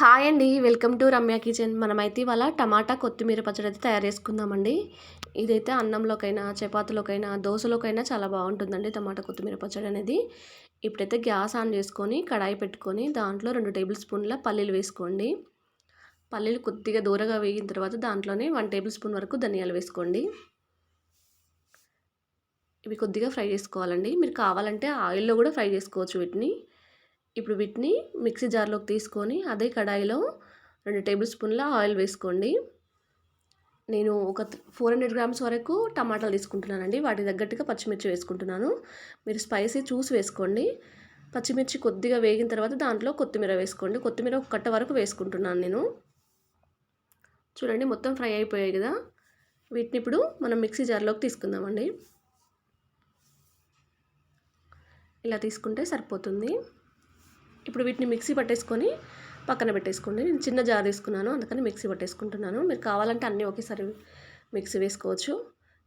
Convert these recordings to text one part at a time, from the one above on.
Hi అండి welcome to Ramya kitchen. మనమైతే ఇవాళ టమాటా కొత్తిమీర పచ్చడి అయితే తయారు చేసుకుందామండి. ఇదైతే అన్నంలోకైనా చపాతీలోకైనా దోశలోకైనా చాలా బాగుంటుందండి టమాటా కొత్తిమీర పచ్చడి అనేది. ఇప్పుడైతే గ్యాస్ ఆన్ చేసుకొని కడాయి పెట్టుకొని దాంట్లో రెండు టేబుల్ స్పూన్ల పల్లీలు వేసుకోండి. పల్లీలు కొద్దిగా దూరగా వేగిన తర్వాత దాంట్లోనే వన్ టేబుల్ స్పూన్ వరకు ధనియాలు వేసుకోండి. ఇవి కొద్దిగా ఫ్రై చేసుకోవాలండి. మీరు కావాలంటే ఆయిల్లో కూడా ఫ్రై చేసుకోవచ్చు వీటిని. ఇప్పుడు వీటిని మిక్సీ జార్లోకి తీసుకొని అదే కడాయిలో రెండు టేబుల్ స్పూన్ల ఆయిల్ వేసుకోండి. నేను ఒక ఫోర్ హండ్రెడ్ గ్రామ్స్ వరకు టమాటాలు తీసుకుంటున్నానండి. వాటి తగ్గట్టుగా పచ్చిమిర్చి వేసుకుంటున్నాను. మీరు స్పైసీ చూసి వేసుకోండి. పచ్చిమిర్చి కొద్దిగా వేగిన తర్వాత దాంట్లో కొత్తిమీర వేసుకోండి. కొత్తిమీర ఒక కట్ట వరకు వేసుకుంటున్నాను నేను. చూడండి మొత్తం ఫ్రై అయిపోయాయి కదా. వీటిని ఇప్పుడు మనం మిక్సీ జార్లోకి తీసుకుందామండి. ఇలా తీసుకుంటే సరిపోతుంది. ఇప్పుడు వీటిని మిక్సీ పట్టేసుకొని పక్కన పెట్టేసుకోండి. నేను చిన్న జార్ తీసుకున్నాను అందుకని మిక్సీ పట్టేసుకుంటున్నాను. మీరు కావాలంటే అన్నీ ఒకేసారి మిక్సీ వేసుకోవచ్చు.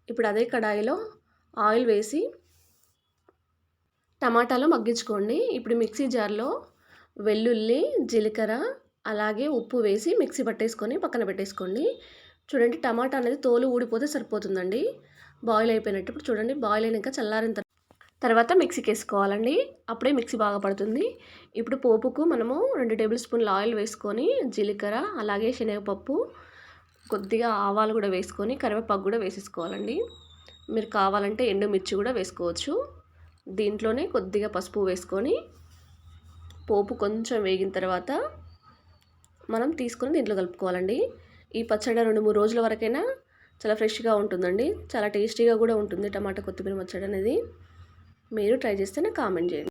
ఇప్పుడు అదే కడాయిలో ఆయిల్ వేసి టమాటాలు మగ్గించుకోండి. ఇప్పుడు మిక్సీ జార్లో వెల్లుల్లి జీలకర్ర అలాగే ఉప్పు వేసి మిక్సీ పట్టేసుకొని పక్కన పెట్టేసుకోండి. చూడండి టమాటా అనేది తోలు ఊడిపోతే సరిపోతుందండి. బాయిల్ అయిపోయినట్టు. ఇప్పుడు చూడండి బాయిల్ అయినాక చల్లారిన తర్వాత తర్వాత మిక్సీకి వేసుకోవాలండి అప్పుడే మిక్సీ బాగా పడుతుంది. ఇప్పుడు పోపుకు మనము రెండు టేబుల్ స్పూన్ల ఆయిల్ వేసుకొని జీలకర్ర అలాగే శనగపప్పు కొద్దిగా ఆవాలు కూడా వేసుకొని కరివేపాకు కూడా వేసేసుకోవాలండి. మీరు కావాలంటే ఎండుమిర్చి కూడా వేసుకోవచ్చు. దీంట్లోనే కొద్దిగా పసుపు వేసుకొని పోపు కొంచెం వేగిన తర్వాత మనం తీసుకొని దీంట్లో కలుపుకోవాలండి. ఈ పచ్చడి రెండు మూడు రోజుల వరకైనా చాలా ఫ్రెష్గా ఉంటుందండి. చాలా టేస్టీగా కూడా ఉంటుంది టమాటా కొత్తిమీర పచ్చడి అనేది. మీరు ట్రై చేస్తే నాకు కామెంట్ చేయండి.